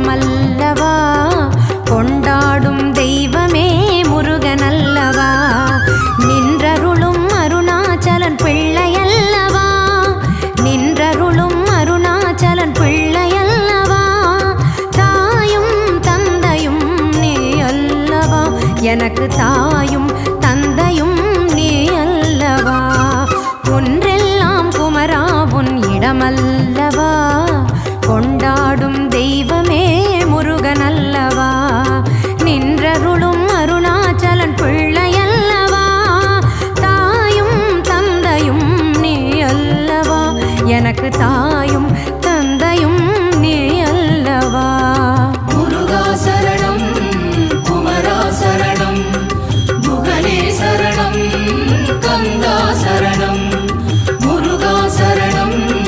இடமல்லவா கொண்டாடும் தெய்வமே முருகனல்லவா? நின்றருளும் அருணாச்சலன் பிள்ளையல்லவா? நின்றருளும் அருணாச்சலன் பிள்ளையல்லவா? தாயும் தந்தையும் நீ அல்லவா? எனக்கு தாயும் தந்தையும் நீ அல்லவா? ஒன்றெல்லாம் குமரா உன் இடமல்லவா? கொண்டா தாயும்